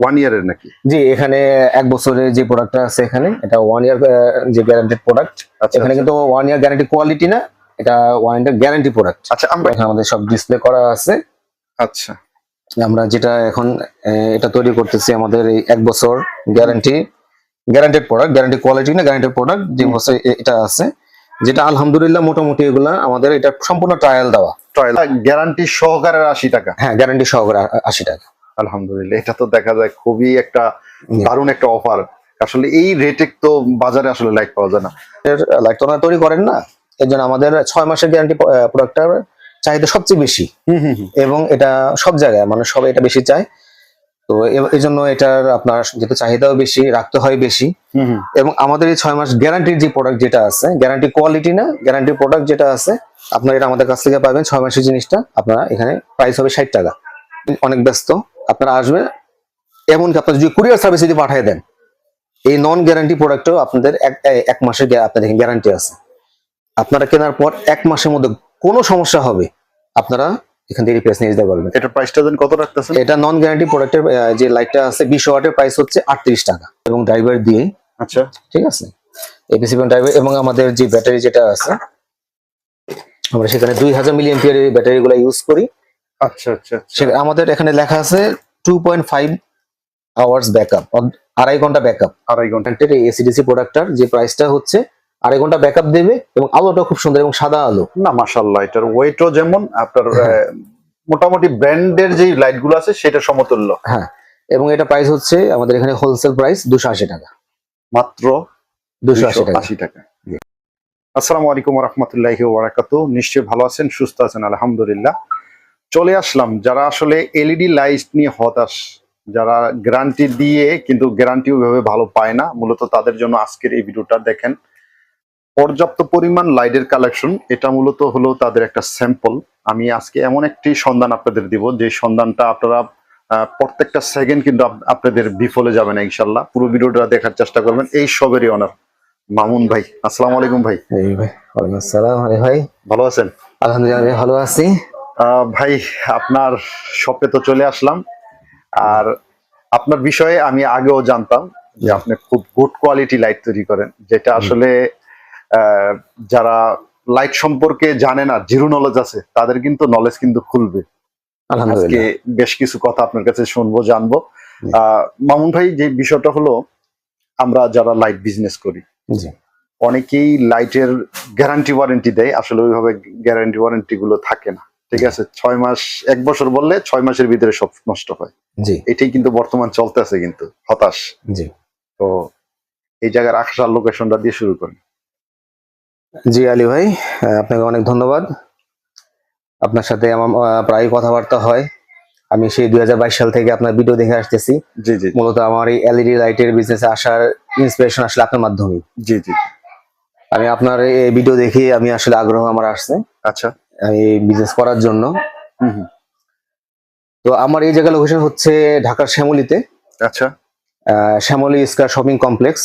One ইয়ারের নাকি? জি এখানে এক বছরের যে প্রোডাক্টটা আছে এখানে এটা ওয়ান ইয়ার যে গ্যারান্টেড প্রোডাক্ট আচ্ছা এখানে কিন্তু ওয়ান ইয়ার গ্যারান্টি কোয়ালিটি না এটা ওয়ান ইয়ার গ্যারান্টি প্রোডাক্ট আচ্ছা আমরা এখানে আমাদের সব ডিসপ্লে করা আছে। আচ্ছা। আমরা যেটা এখন এটা তৈরি করতেছি আমাদের এই এক বছর guarantee guaranteed product guarantee quality না গ্যারান্টেড প্রোডাক্ট যে বছর এটা আছে। যেটা আলহামদুলিল্লাহ মোটামুটি এগুলা আমাদের এটা সম্পূর্ণ ট্রায়াল দেওয়া। ট্রায়াল গ্যারান্টি সহকারে আশি টাকা। হ্যাঁ গ্যারান্টি সহকারে আশি টাকা। আলহামদুলিল্লাহ এটা তো দেখা যায় খুবই একটা। দারুণ একটা অফার আসলে এই রেটে তো বাজারে আসলে লাইক পাওয়া যায় না। লাইট তো ওনারা তৈরি করেন না এর জন্য আমাদের ছয় মাসের গ্যারান্টি প্রোডাক্টটার চাহিদা সবচেয়ে বেশি। হুম হুম হুম। এবং এটা সব জায়গায় মানুষ সবাই এটা বেশি চায়। তো এই জন্য এটার আপনার যেহেতু চাহিদাও বেশি রাখতে হয় বেশি। এবং আমাদের এই ছয় মাস গ্যারান্টির যে প্রোডাক্ট যেটা আছে গ্যারান্টি কোয়ালিটি না গ্যারান্টি প্রোডাক্ট যেটা আছে আপনারা এটা আমাদের কাছ থেকে পাবেন। ছয় মাসের জিনিসটা আপনারা এখানে প্রাইস হবে ষাট টাকা। অনেক ব্যস্ত। আপনারা আসবেন এমনকি আপনার যদি কুরিয়ার সার্ভিস যদি পাঠিয়ে দেন এই নন গ্যারান্টি প্রোডাক্টও আপনাদের এক মাসের আপনাদের গ্যারান্টি আছে। আপনারা কেনার পর এক মাসের মধ্যে কোনো সমস্যা হবে আপনারা এখান থেকে রিপ্লেস নিয়ে যেতে পারবেন। এটার প্রাইসটা দেন কত রাখতেছেন? এটা নন গ্যারান্টি প্রোডাক্টের যে লাইটটা আছে বিশ ওয়াটের প্রাইস হচ্ছে আটত্রিশ টাকা। এবং ড্রাইভার দিয়ে আচ্ছা। ঠিক আছে? এপিসি ড্রাইভার এবং আমাদের যে ব্যাটারি যেটা আছে আমরা সেখানে দুই হাজার মিলিয়ন পিয়ার ব্যাটারি গুলো ইউজ করি। আচ্ছা আচ্ছা আচ্ছা। আমাদের এখানে লেখা আছে two point five hours backup আড়াই ঘণ্টা ব্যাকআপ আড়াই ঘণ্টা। এই এসিডিসি প্রোডাক্টটার যে প্রাইসটা হচ্ছে আড়াই ঘণ্টা ব্যাকআপ দেবে এবং আলোটা খুব সুন্দর এবং সাদা আলো। না মাশাল্লাহ এটার ওয়েটও যেমন আপনার হ্যাঁ। মোটামুটি ব্র্যান্ডের যে লাইটগুলো আছে সেটা সমতুল্য। হ্যাঁ এবং এটা প্রাইস হচ্ছে আমাদের এখানে হোলসেল প্রাইস দুশো আশি টাকা। মাত্র দুশো আশি টাকা। আসসালামু আলাইকুম রহমতুল্লাহি ওবরাকাত নিশ্চয়ই ভালো আছেন সুস্থ আছেন আলহামদুলিল্লাহ। চলে আসলাম। যারা আসলে এলইডি লাইট নিয়ে হতাশ যারা গ্যারান্টি দিয়ে কিন্তু গ্যারান্টি ওইভাবে ভালো পায় না মূলত তাদের জন্য আজকের এই ভিডিওটা দেখেন। পর্যাপ্ত পরিমাণ লাইটের কালেকশন এটা মূলত হলো তাদের একটা স্যাম্পল আমি আজকে এমন একটি সন্ধান আপনাদের দিব যে সন্ধানটা আপনারা প্রত্যেকটা সেকেন্ড কিন্তু আপনাদের বিফলে যাবে না ইনশাল্লাহ। পুরো ভিডিওটা দেখার চেষ্টা করবেন এই সবেরই অনার মামুন ভাই আসসালামু আলাইকুম ভাই। ভাই ভালো আছেন? আলহামদুলিল্লাহ ভালো আছি। ভাই আপনার শপে তো চলে আসলাম। আর আপনার বিষয়ে আমি আগেও জানতাম যে আপনি খুব গুড কোয়ালিটি লাইট তৈরি করেন যেটা আসলে আহ, যারা লাইট সম্পর্কে জানে না জিরো নলেজ আছে তাদের কিন্তু নলেজ কিন্তু খুলবে। আজকে বেশ কিছু কথা আপনার কাছে শুনব জানব। আহ, মামুন ভাই যে বিষয়টা হলো আমরা যারা লাইট বিজনেস করি অনেকেই লাইটের গ্যারান্টি ওয়ারেন্টি দেয় আসলে ওইভাবে গ্যারান্টি ওয়ারেন্টি গুলো থাকে না। ঠিক আছে ছয় মাস এক বছর বললে ছয় মাসের ভিতরে সব নষ্ট হয়। জি। এটাই কিন্তু বর্তমান চলতেছে কিন্তু হতাশ। জি। তো এই জায়গার আসার লোকেশনটা দিয়ে শুরু করেন জি আলী ভাই আপনাকে অনেক ধন্যবাদ। আপনার সাথে আমার প্রায় কথাবার্তা হয়। আমি সেই দুই হাজার বাইশ সাল থেকে আপনার ভিডিও দেখে আসতেছি। জি জি। মূলত আমার এই এলইডি লাইটের বিজনেসে আসার ইন্সপিরেশন আসলে আপনার মাধ্যমে জি জি। আমি আপনার এই ভিডিও দেখে আমি আসলে আগ্রহ আমার আসছে। আচ্ছা। আমি বিজনেস করার জন্য। তো আমার এই জায়গা লোকেশন হচ্ছে ঢাকার শ্যামলিতে। আচ্ছা। Shyamoli square shopping complex.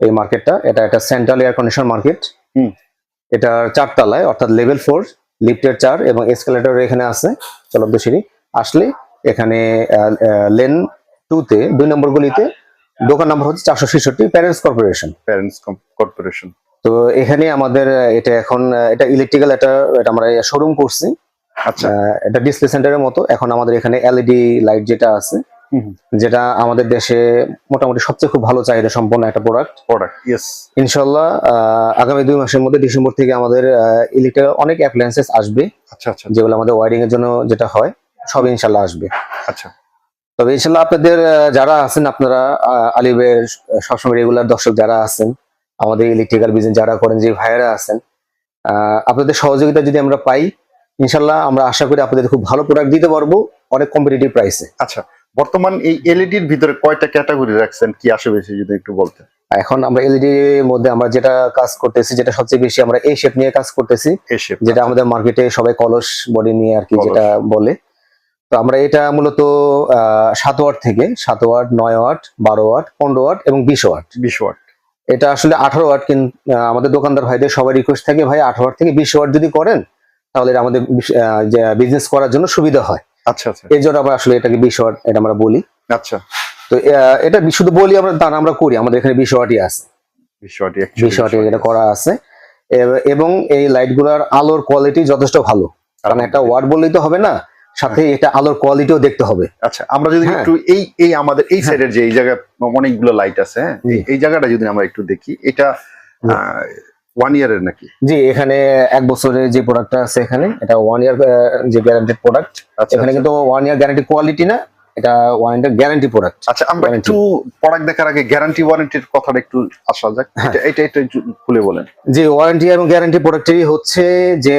এই মার্কেটটা এটা একটা সেন্ট্রাল এয়ার কন্ডিশন মার্কেট। এটার চারতলায় অর্থাৎ লেভেল ফোর লিফটের চার এবং এসকেলেটর এখানে আছে। চলন্ত সিঁড়ি আসলে এখানে লেন টু তে দুই নম্বর গলিতে দোকান নাম্বার হচ্ছে চারশো ছেষট্টি প্যারেন্টস কর্পোরেশন প্যারেন্টস কর্পোরেশন তো এখানে আমাদের এটা এখন এটা ইলেকট্রিক্যাল একটা এটা আমরা শোরুম করছি। আচ্ছা। এটা ডিসপ্লে সেন্টারের মতো। এখন আমাদের এখানে এলইডি লাইট যেটা আছে যেটা আমাদের দেশে মোটামুটি সবচেয়ে খুব ভালো চাহিদা সম্পন্ন একটা প্রোডাক্ট প্রোডাক্ট ইয়েস ইনশাল্লাহ আগামী দুই মাসের মধ্যে ডিসেম্বর থেকে আমাদের ইলেকট্রিক অনেক অ্যাপ্লায়েন্সেস আসবে। আচ্ছা আচ্ছা। যেগুলো আমাদের ওয়ারিং এর জন্য যেটা হয় সব ইনশাল্লাহ আসবে। আচ্ছা। তবে ইনশাল্লাহ আপনাদের যারা আছেন আপনারা আলিবের সবসময় রেগুলার দর্শক যারা আছেন আমাদের ইলেকট্রিক্যাল বিজনেস যারা করেন যে ভাইয়েরা আছেন আহ, আপনাদের সহযোগিতা যদি আমরা পাই ইনশাল্লাহ আমরা আশা করি আপনাদের খুব ভালো প্রোডাক্ট দিতে পারব অনেক কম্পিটিটিভ প্রাইসে আচ্ছা বর্তমান এই এলইডির ভিতরে কয়টা ক্যাটাগরি রাখছেন? কি আসে বেশি যদি একটু বলতেন। এখন আমরা এলইডি মধ্যে আমরা যেটা কাজ করতেছি যেটা সবচেয়ে বেশি আমরা এই শেপ নিয়ে কাজ করতেছি যেটা আমাদের মার্কেটে সবাই কলস বডি নিয়ে আর কি যেটা বলে। তো আমরা এটা মূলত আহ, সাত ওয়াট থেকে সাত ওয়াট নয় ওয়াট বারো ওয়াট পনেরো ওয়াট এবং বিশ ওয়াট। বিশ ওয়াট। এটা আসলে আঠারো ওয়াট কিন্তু আমাদের দোকানদার ভাইদের সবাই রিকোয়েস্ট থাকে ভাই আঠারো ওয়াট থেকে বিশ ওয়াট যদি করেন তাহলে আমাদের বিশ- বিজনেস করার জন্য সুবিধা হয়। আচ্ছা আচ্ছা। এই জন্য আমরা আসলে এটাকে বিশ ওয়াট এটা আমরা বলি। আচ্ছা। তো এটা শুধু বলি আমরা তা আমরা করি। আমাদের এখানে বিষয়টি আছে। বিষয়টি বিষয়টি এটা করা আছে। এবং এই লাইটগুলার আলোর কোয়ালিটি যথেষ্ট ভালো। কারণ একটা ওয়ার্ড বললেই তো হবে না। সাথে এটা আলোর কোয়ালিটিও দেখতে হবে আচ্ছা আমরা যদি হ্যাঁ। একটু এই এই আমাদের এই সাইডের যে এই জায়গায় অনেকগুলো লাইট আছে হ্যাঁ এই- জায়গাটা যদি আমরা একটু দেখি এটা। ওয়ান ইয়ারের নাকি জি এখানে এক বছরের যে প্রোডাক্টটা আছে এখানে এটা ওয়ান ইয়ার যে গ্যারান্টেড প্রোডাক্ট আচ্ছা এখানে আচ্ছা। কিন্তু ওয়ান ইয়ার গ্যারান্টি কোয়ালিটি না এটা গ্যারান্টি প্রোডাক্ট আচ্ছা আমরা একটু প্রোডাক্ট দেখার আগে গ্যারান্টি ওয়ারেন্টির কথাটা একটু আসা যাক হ্যাঁ। এটা এটা এটা একটু খুলে বলেন যে ওয়ারেন্টি এবং গ্যারান্টি প্রোডাক্টেরই হচ্ছে যে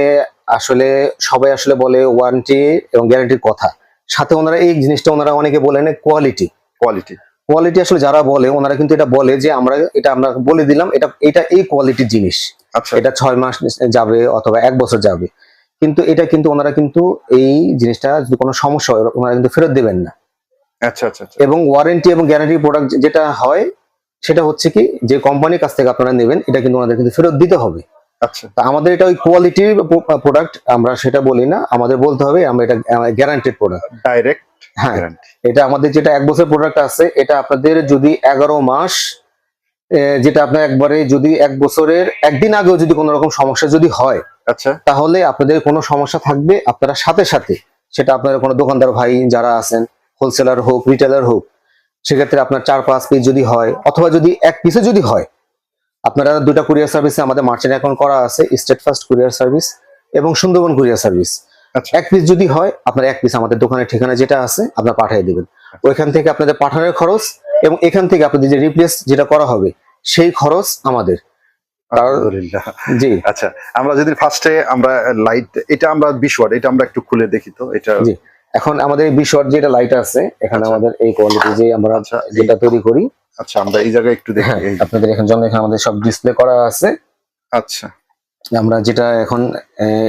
আসলে সবাই আসলে বলে ওয়ারেন্টি এবং গ্যারান্টির কথা। সাথে ওনারা এই জিনিসটা ওনারা অনেকে বলে বলেন কোয়ালিটি কোয়ালিটি কোয়ালিটি আসলে যারা বলে ওনারা কিন্তু এটা বলে যে আমরা এটা আমরা বলে দিলাম এটা এটা এই কোয়ালিটির জিনিস। আচ্ছা। এটা ছয় মাস যাবে অথবা এক বছর যাবে। কিন্তু এটা কিন্তু ওনারা কিন্তু এই জিনিসটা যদি কোনো সমস্যা হয় ওনারা কিন্তু ফেরত দেবেন না। আচ্ছা আচ্ছা আচ্ছা। এবং ওয়ারেন্টি এবং গ্যারান্টি প্রোডাক্ট যেটা হয় সেটা হচ্ছে কি যে কোম্পানির কাছ থেকে আপনারা নেবেন এটা কিন্তু ওনাদের কিন্তু ফেরত দিতে হবে। আচ্ছা। আমাদের এটা ওই কোয়ালিটির প্রোডাক্ট আমরা সেটা বলি না। আমাদের বলতে হবে আমরা এটা গ্যারান্টেড প্রোডাক্ট ডাইরেক্ট হ্যাঁ এটা আমাদের যেটা এক বছর প্রোডাক্ট আছে এটা আপনাদের যদি এগারো মাস যেটা আপনার একবারে যদি এক বছরের একদিন আগেও যদি কোনো রকম সমস্যা যদি হয় আচ্ছা। তাহলে আপনাদের কোনো সমস্যা থাকবে আপনারা সাথে সাথে। সেটা আপনার কোনো দোকানদার ভাই যারা আছেন হোলসেলার হোক রিটেলার হোক সেক্ষেত্রে আপনার চার পাঁচ পিস যদি হয় অথবা যদি এক পিসে যদি হয় আপনারা দুটা কুরিয়ার সার্ভিসে আমাদের মার্চেন্ট অ্যাকাউন্ট করা আছে স্টেট ফার্স্ট কুরিয়ার সার্ভিস এবং সুন্দরবন কুরিয়ার সার্ভিস আচ্ছা। এক পিস যদি হয় আপনার এক পিস আমাদের দোকানের ঠিকানা যেটা আছে আপনার পাঠিয়ে দেবেন। ওইখান থেকে আপনাদের পাঠানোর খরচ এবং এখান থেকে আপনাদের যে রিপ্লেস যেটা করা হবে সেই খরচ আমাদের। জি। আচ্ছা আমরা যদি ফার্স্টে আমরা লাইট এটা আমরা বিশ ওয়াট এটা আমরা একটু খুলে দেখি তো এটা। এখন আমাদের এই যেটা লাইট আছে এখানে আচ্ছা। আমাদের এই কোয়ালিটি যে আমরা আচ্ছা যেটা তৈরি করি। আচ্ছা আমরা এই জায়গায় একটু দেখি হ্যাঁ আপনাদের এখানে যেমন এখানে আমাদের সব ডিসপ্লে করা আছে। আচ্ছা। আমরা যেটা এখন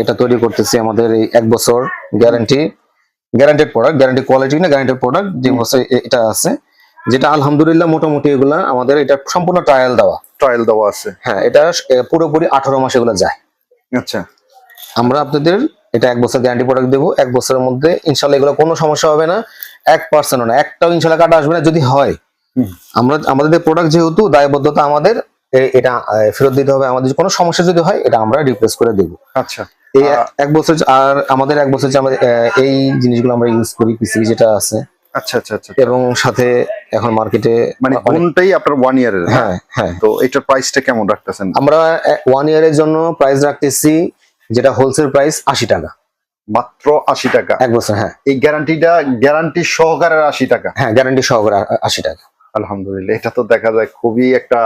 এটা তৈরি করতেছি আমাদের এই এক বছর guarantee guaranteed product guarantee quality না গ্যারান্টেড প্রোডাক্ট যে বছর এটা আছে। যেটা আলহামদুলিল্লাহ মোটামুটি এগুলা আমাদের এটা সম্পূর্ণ ট্রায়াল দেওয়া। ট্রায়াল দেওয়া আছে। হ্যাঁ এটা পুরোপুরি আঠারো মাস এগুলো যায়। আচ্ছা। আমরা আপনাদের এটা এক বছর গ্যারান্টি প্রোডাক্ট দেবো এক বছরের মধ্যে ইনশাল্লাহ এগুলো কোনো সমস্যা হবে না এক পার্সেন্ট না একটাও ইনশাল্লাহ কাটা আসবে না যদি হয়। আমরা আমাদের প্রোডাক্ট যেহেতু দায়বদ্ধতা আমাদের এটা ফেরত দিতে হবে আমাদের কোনো সমস্যা যদি হয় এটা আমরা রিপ্লেস করে দেবো। আচ্ছা। এই এক বছর আর আমাদের এক বছর যে আমাদের এই জিনিসগুলো আমরা ইউজ করি পিসি যেটা আছে। আচ্ছা আচ্ছা আচ্ছা এবং সাথে এখন মার্কেটে মানে কোনটাই আপনার ওয়ান ইয়ারের হ্যাঁ হ্যাঁ। তো এটার প্রাইসটা কেমন রাখতেছেন? আমরা ওয়ান ইয়ারের জন্য প্রাইস রাখতেছি যেটা হোলসেল প্রাইস আশি টাকা। মাত্র আশি টাকা। এক বছর হ্যাঁ। এই গ্যারান্টিটা গ্যারান্টি সহকারে আশি টাকা। হ্যাঁ গ্যারান্টি সহকারে আশি টাকা। আলহামদুলিল্লাহ এটা তো দেখা যায় খুবই একটা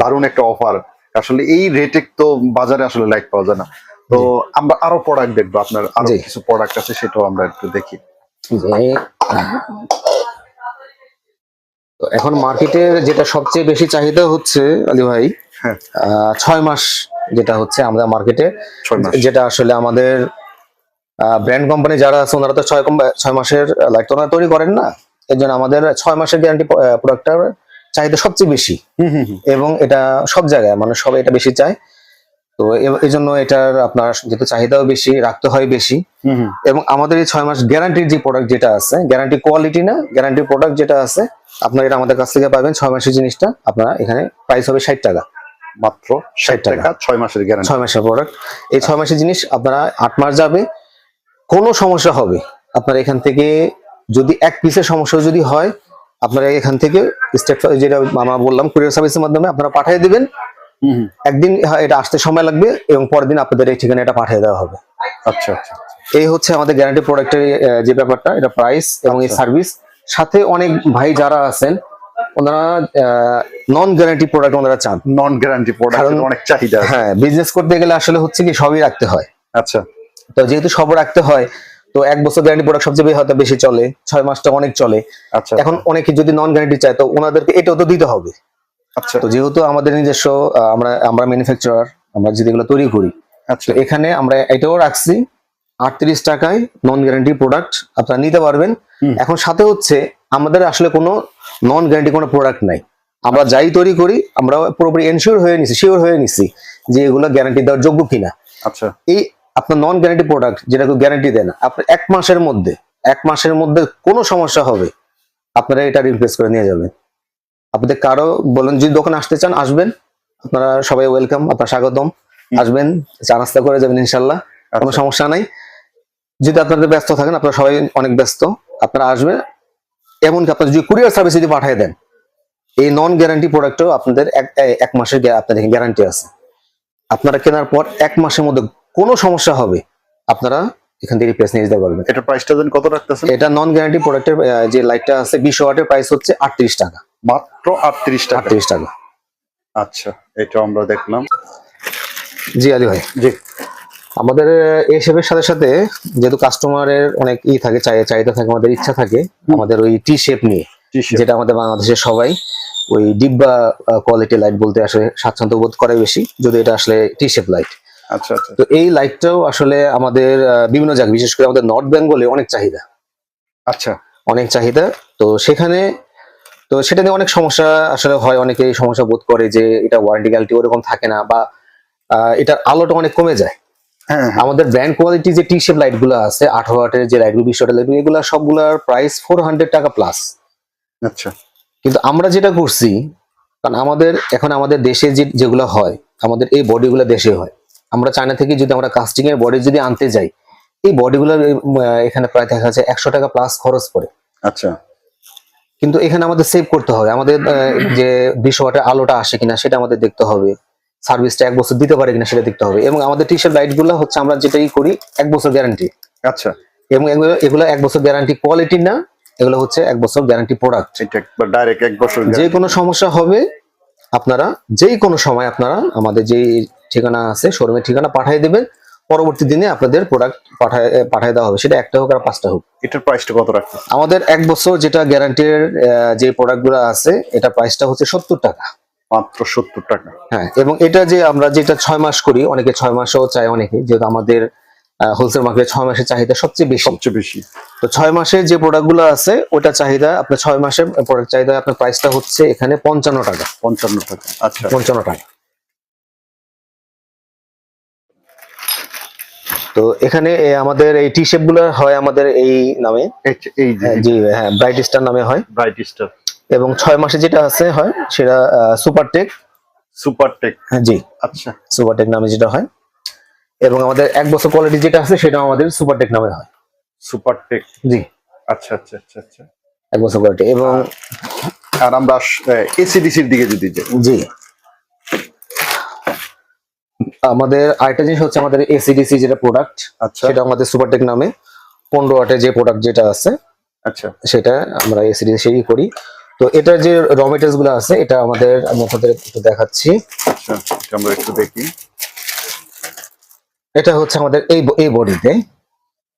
দারুণ একটা অফার আসলে এই রেটে তো বাজারে আসলে লাইট পাওয়া যায় না। তো আমরা আরও প্রোডাক্ট দেখব আপনার আরও কিছু প্রোডাক্ট আছে সেটাও আমরা একটু দেখি। এখন মার্কেটের যেটা সবচেয়ে বেশি চাহিদা হচ্ছে আলী ভাই হ্যাঁ। ছয় মাস যেটা হচ্ছে আমরা মার্কেটে যেটা আসলে আমাদের ব্র্যান্ড কোম্পানি যারা আছে ওনারা তো ছয় ছয় মাসের লাইট তো ওনারা তৈরি করেন না? এর জন্য আমাদের ছয় মাসের গ্যারান্টি প্রোডাক্টটার চাহিদা সবচেয়ে বেশি। এবং এটা সব জায়গায় মানে সবাই এটা বেশি চায়। তো এই জন্য এটার আপনার যেহেতু চাহিদাও বেশি রাখতে হয় বেশি। এবং আমাদের এই ছয় মাস গ্যারান্টির যে প্রোডাক্ট যেটা আছে গ্যারান্টি কোয়ালিটি না গ্যারান্টি প্রোডাক্ট যেটা আছে আপনারা এটা আমাদের কাছ থেকে পাবেন। ছয় মাসের জিনিসটা আপনারা এখানে প্রাইস হবে ষাট টাকা। মাত্র ষাট টাকা। ছয় মাসের গ্যারান্টি ছয় মাসের প্রোডাক্ট এই ছয় মাসের জিনিস আপনারা আট মাস যাবে কোনো সমস্যা হবে। আপনার এখান থেকে যদি এক পিসের সমস্যা যদি হয় আপনারা এখান থেকে স্টেট যেটা আমরা বললাম কুরিয়ার সার্ভিসের মাধ্যমে আপনারা পাঠিয়ে দিবেন। একদিন হ্যাঁ, এটা আসতে সময় লাগবে এবং পরের দিন আপনাদের এই ঠিকানা এটা পাঠিয়ে দেওয়া হবে। আচ্ছা আচ্ছা এই হচ্ছে আমাদের গ্যারান্টি প্রোডাক্টের যে ব্যাপারটা এটা প্রাইস এবং এই আচ্ছা। সার্ভিস সাথে অনেক ভাই যারা আছেন ওনারা নন গ্যারান্টি প্রোডাক্ট ওনারা চান। নন গ্যারান্টি প্রোডাক্ট অনেক চাহিদা হ্যাঁ বিজনেস করতে গেলে আসলে হচ্ছে কি সবই রাখতে হয়। আচ্ছা। তো যেহেতু সব রাখতে হয় তো এক বছর গ্যারান্টি প্রোডাক্ট সবচেয়ে হয়তো বেশি চলে ছয় মাসটা অনেক চলে। আচ্ছা। এখন অনেকে যদি নন গ্যারান্টি চায় তো ওনাদেরকে এটাও তো দিতে হবে। আচ্ছা। তো যেহেতু আমাদের নিজস্ব আমরা আমরা ম্যানুফ্যাকচারার আমরা যেগুলো তৈরি করি আচ্ছা। এখানে আমরা এটাও রাখছি আটত্রিশ টাকায় নন গ্যারান্টি প্রোডাক্ট আপনারা নিতে পারবেন। এখন সাথে হচ্ছে আমাদের আসলে কোনো নন গ্যারান্টি কোনো প্রোডাক্ট নাই। আমরা যাই তৈরি করি আমরা পুরোপুরি এনশিওর হয়ে নিছি শিওর হয়ে নিছি যে এগুলো গ্যারান্টি দেওয়ার যোগ্য কিনা। আচ্ছা। এই আপনার নন গ্যারান্টি প্রোডাক্ট যেটা গ্যারান্টি দেয় না আপনার এক মাসের মধ্যে এক মাসের মধ্যে কোনো সমস্যা হবে আপনারা এটা রিপ্লেস করে নিয়ে যাবেন। আপনাদের কারও বলেন যদি দোকানে আসতে চান আসবেন। আপনারা সবাই ওয়েলকাম আপনার স্বাগতম। আসবেন চা নাস্তা করে যাবেন ইনশাল্লাহ। কোনো আচ্ছা। সমস্যা নাই। যদি আপনাদের ব্যস্ত থাকেন আপনারা সবাই অনেক ব্যস্ত। আপনারা আসবেন এমনকি আপনার যদি কুরিয়ার সার্ভিস যদি পাঠিয়ে দেন এই নন গ্যারান্টি প্রোডাক্টও আপনাদের এক এক মাসের আপনাদের গ্যারান্টি আছে। আপনারা কেনার পর এক মাসের মধ্যে কোনো সমস্যা হবে আপনারা এখান থেকে রিপ্লেস নিয়ে যেতে পারবেন। এটা প্রাইসটা দেন কত রাখতেছেন? এটা নন গ্যারান্টি প্রোডাক্টের যে লাইটটা আছে বিশ ওয়াটের প্রাইস হচ্ছে আটত্রিশ টাকা। মাত্র আটত্রিশ টাকা। আটত্রিশ টাকা। আচ্ছা এটা আমরা দেখলাম। জি আলী ভাই। জি। আমাদের এই শেপের সাথে সাথে যেহেতু কাস্টমারের অনেক ই থাকে চাই চাহিদা থাকে আমাদের ইচ্ছা থাকে আমাদের ওই টি শেপ নিয়ে যেটা আমাদের বাংলাদেশের সবাই ওই ডিব্বা কোয়ালিটি লাইট বলতে আসলে স্বাচ্ছন্দ্য বোধ করে বেশি যদি এটা আসলে টি শেপ লাইট আচ্ছা আচ্ছা। তো এই লাইটটাও আসলে আমাদের বিভিন্ন জায়গায় বিশেষ করে আমাদের নর্থ বেঙ্গলে অনেক চাহিদা। আচ্ছা। অনেক চাহিদা তো সেখানে তো সেটা নিয়ে অনেক সমস্যা আসলে হয় অনেকেই সমস্যা বোধ করে যে এটা ওয়ারেন্টি গ্যারান্টি ওরকম থাকে না বা এটার আলোটা অনেক কমে যায়। আমাদের ব্র্যান্ড কোয়ালিটি যে টি শেপ লাইটগুলো আছে আঠারো ওয়াটের যে লাইটগুলো বিশ লাইট এগুলো সবগুলোর প্রাইস ফোর হান্ড্রেড টাকা প্লাস আচ্ছা। কিন্তু আমরা যেটা করছি কারণ আমাদের এখন আমাদের দেশে যে যেগুলো হয় আমাদের এই বডিগুলো দেশে হয়। আমরা চায়না থেকে যদি আমরা কাস্টিং এর বডি যদি আনতে যাই এই বডিগুলো এখানে প্রায় দেখা যাচ্ছে একশো টাকা প্লাস খরচ পড়ে। আচ্ছা। কিন্তু এখানে আমাদের সেভ করতে হবে। আমাদের যে বিশ ওয়াটের আলোটা আসে কিনা সেটা আমাদের দেখতে হবে। সার্ভিসটা এক বছর দিতে পারে কিনা সেটা দেখতে হবে। এবং আমাদের টি শার্ট লাইটগুলো হচ্ছে আমরা যেটাই করি এক বছর গ্যারান্টি আচ্ছা। এবং এগুলো এক বছর গ্যারান্টি কোয়ালিটি না এগুলো হচ্ছে এক বছর গ্যারান্টি প্রোডাক্ট ডাইরেক্ট এক বছর যে কোনো সমস্যা হবে আপনারা যেই কোনো সময় আপনারা আমাদের যে ঠিকানা আছে শোরুমের ঠিকানা পাঠিয়ে দেবেন। পরবর্তী দিনে আপনাদের প্রোডাক্ট পাঠায় পাঠিয়ে দেওয়া হবে। সেটা একটা হোক আর পাঁচটা হোক। এটার প্রাইসটা কত রাখতে আমাদের এক বছর যেটা গ্যারান্টির যে প্রোডাক্টগুলো আছে এটা প্রাইসটা হচ্ছে সত্তর টাকা। মাত্র সত্তর টাকা। হ্যাঁ এবং এটা যে আমরা যেটা ছয় মাস করি অনেকে ছয় মাসও চায় অনেকে যেহেতু আমাদের হোলসেল মার্কেটে ছয় মাসের চাহিদা সবচেয়ে বেশি। সবচেয়ে বেশি। তো ছয় মাসের যে প্রোডাক্টগুলো আছে ওটা চাহিদা আপনার ছয় মাসের প্রোডাক্ট চাহিদা আপনার প্রাইসটা হচ্ছে এখানে পঞ্চান্ন টাকা। পঞ্চান্ন টাকা আচ্ছা। পঞ্চান্ন টাকা। তো এখানে আমাদের এই টি শেপগুলো হয় আমাদের এই নামে। হ্যাঁ, জি হ্যাঁ ব্রাইট স্টার নামে হয়। ব্রাইট স্টার এবং ছয় মাসে যেটা আছে হয় সেটা সুপার টেক সুপার জি। আচ্ছা। সুপার টেক নামে যেটা হয়। এবং আমাদের এক বছর কোয়ালিটি যেটা আছে সেটা আমাদের সুপার টেক নামে হয়। Super tech ji. আচ্ছা আচ্ছা আচ্ছা আচ্ছা। এক বছর কোয়ালিটি এবং আর আমরা এসিডিসির দিকে যদি জি। আমাদের আরেকটা জিনিস হচ্ছে আমাদের এসিডিসি যেটা প্রোডাক্ট আচ্ছা। সেটা আমাদের সুপারটেক নামে। পনেরো ওয়াটের যে প্রোডাক্ট যেটা আছে আচ্ছা। সেটা আমরা এসিডিসি করি। তো এটার যে র মেটেরিয়ালসগুলো আছে এটা আমাদের আমি আপনাদের একটু দেখাচ্ছি। আচ্ছা আমরা একটু দেখি। এটা হচ্ছে আমাদের এই এই বডিতে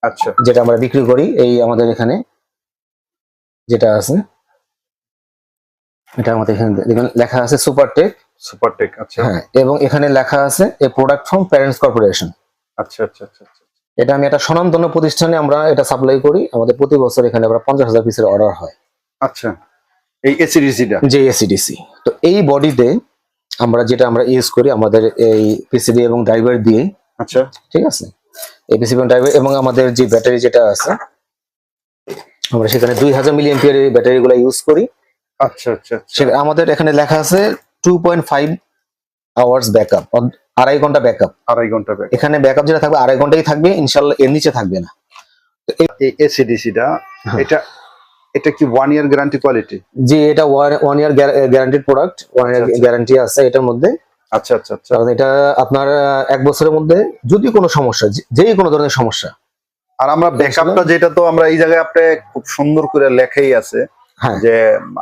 আচ্ছা। যেটা আমরা বিক্রি করি এই আমাদের এখানে যেটা আছে। এটা আমাদের এখানে লেখা আছে সুপারটেক সুপার টেক আচ্ছা। হ্যাঁ এবং এখানে লেখা আছে a product from parents corporation আচ্ছা আচ্ছা আচ্ছা আচ্ছা। এটা আমি একটা স্বনামধন্য প্রতিষ্ঠানে আমরা এটা সাপ্লাই করি। আমাদের প্রতি বছর এখানে আমরা পঞ্চাশ হাজার পিসের অর্ডার হয়। আচ্ছা। এই এসিডিসিটা যে এসিডিসি তো এই বডিতে আমরা যেটা আমরা ইউজ করি আমাদের এই পিসিবি এবং ড্রাইভার দিয়ে আচ্ছা। ঠিক আছে? এই পিসিবি এবং ড্রাইভার এবং আমাদের যে ব্যাটারি যেটা আছে আমরা সেখানে দুই হাজার মিলিয়ন পিয়ার ব্যাটারি গুলো ইউজ করি। আচ্ছা আচ্ছা আচ্ছা। সে আমাদের এখানে লেখা আছে two point five hours backup আড়াই ঘণ্টা ব্যাকআপ আড়াই ঘণ্টা এখানে ব্যাকআপ যেটা থাকবে আড়াই ঘন্টাই থাকবে ইনশাল্লাহ এর নিচে থাকবে না। এই এসিডিসিটা হ্যাঁ। এটা এটা কি ওয়ান ইয়ার গ্যারান্টি কোয়ালিটি যে এটা one year guaranteed product one year. Guarantee আছে এটার মধ্যে। আচ্ছা আচ্ছা আচ্ছা। কারণ এটা আপনার এক বছরের মধ্যে যদি কোনো সমস্যা যেই কোনো ধরনের সমস্যা। আর আমরা ব্যাকআপটা যেটা তো আমরা এই জায়গায় আপনি খুব সুন্দর করে লেখাই আছে হ্যাঁ। যে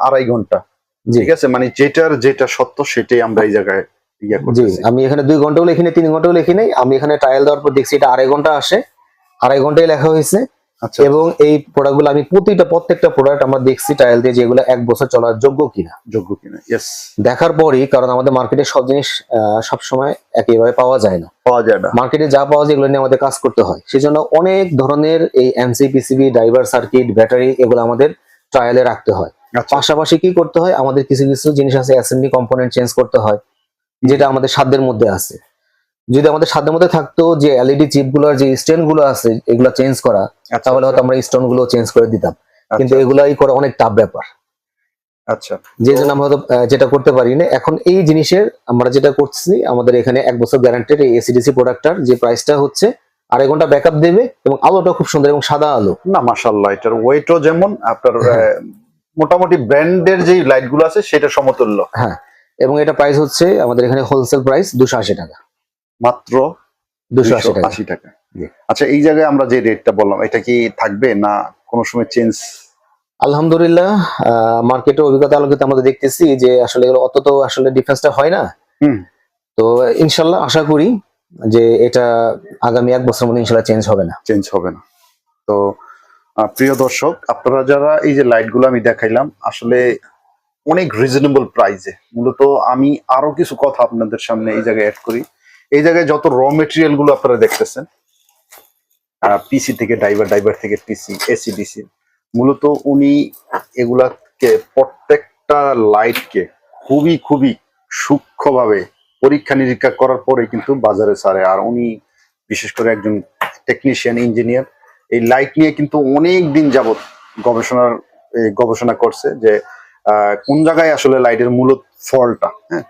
আড়াই ঘণ্টা। ঠিক আছে? মানে যেটার যেটা সত্য সেটাই আমরা এই জায়গায় জি আমি এখানে দুই ঘন্টাও লিখি নাই তিন ঘন্টাও লিখি নাই আমি এখানে ট্রায়াল দেওয়ার পর দেখছি এটা আড়াই ঘণ্টা আসে। আড়াই ঘন্টায় লেখা হয়েছে। এবং এই প্রোডাক্টগুলো আমি প্রতিটা প্রত্যেকটা প্রোডাক্ট আমরা দেখছি ট্রায়াল দিয়ে যেগুলো এক বছর চলার যোগ্য কিনা। যোগ্য কিনা ইয়েস দেখার পরই কারণ আমাদের মার্কেটে সব জিনিস আহ, সবসময় একইভাবে পাওয়া যায় না। পাওয়া যায় না। মার্কেটে যা পাওয়া যায় এগুলো নিয়ে আমাদের কাজ করতে হয়। সেজন্য অনেক ধরনের এই MC PCB driver circuit battery এগুলো আমাদের ট্রায়ালে রাখতে হয়। আচ্ছা। পাশাপাশি কি করতে হয়? আমাদের কিছু কিছু জিনিস আছে অ্যাসেম্বলি কম্পোনেন্ট চেঞ্জ করতে হয় যেটা আমাদের সাধ্যের মধ্যে আছে। যদি আমাদের সাধ্যের মধ্যে থাকতো যে এলইডি চিপগুলোর যে স্টেনগুলো আছে এগুলো চেঞ্জ করা আচ্ছা তাহলে হয়তো আমরা স্টোনগুলো চেঞ্জ করে দিতাম। কিন্তু আচ্ছা, এগুলাই করে অনেক টাফ ব্যাপার। আচ্ছা। যে জন্য আমরা হয়তো যেটা করতে পারি না এখন এই জিনিসের আমরা যেটা করছি আমাদের এখানে এক বছর গ্যারান্টির এই এসিডিসি প্রোডাক্টটার যে প্রাইসটা হচ্ছে আড়াই ঘণ্টা ব্যাকআপ দেবে এবং আলোটা খুব সুন্দর এবং সাদা আলো। না মাশাল্লাহ এটার ওয়েটও যেমন আপনার হ্যাঁ। মোটামুটি ব্র্যান্ডের যে লাইটগুলো আছে সেটা সমতুল্য। হ্যাঁ এবং এটা প্রাইস হচ্ছে আমাদের এখানে হোলসেল প্রাইস দুশো আশি টাকা। মাত্র দুশো আশি টাকা আশি টাকা। আচ্ছা এই জায়গায় আমরা যে রেটটা বললাম এটা কি থাকবে না কোনো সময় চেঞ্জ আলহামদুলিল্লাহ মার্কেটের অভিজ্ঞতা আলোকিত আমরা দেখতেছি যে আসলে এগুলো অত তো আসলে ডিফারেন্সটা হয় না। হুম। তো ইনশাল্লাহ আশা করি যে এটা আগামী এক বছর মধ্যে ইনশাল্লাহ চেঞ্জ হবে না। চেঞ্জ হবে না। তো প্রিয় দর্শক আপনারা যারা এই যে লাইটগুলো আমি দেখাইলাম আসলে অনেক রিজনেবল প্রাইসে মূলত আমি আরও কিছু কথা আপনাদের সামনে এই জায়গায় অ্যাড করি। এই জায়গায় যত র মেটেরিয়ালগুলো আপনারা দেখতেছেন পিসি থেকে ড্রাইভার ড্রাইভার থেকে পিসি এসি ডিসি মূলত উনি এগুলাকে প্রত্যেকটা লাইটকে খুবই খুবই সূক্ষ্মভাবে পরীক্ষা নিরীক্ষা করার পরে কিন্তু বাজারে ছাড়ে। আর উনি বিশেষ করে একজন টেকনিশিয়ান ইঞ্জিনিয়ার এই লাইট নিয়ে কিন্তু অনেক দিন যাবত গবেষণার গবেষণা করছে যে কোন জায়গায় আসলে লাইটের মূলত ফলটা হ্যাঁ?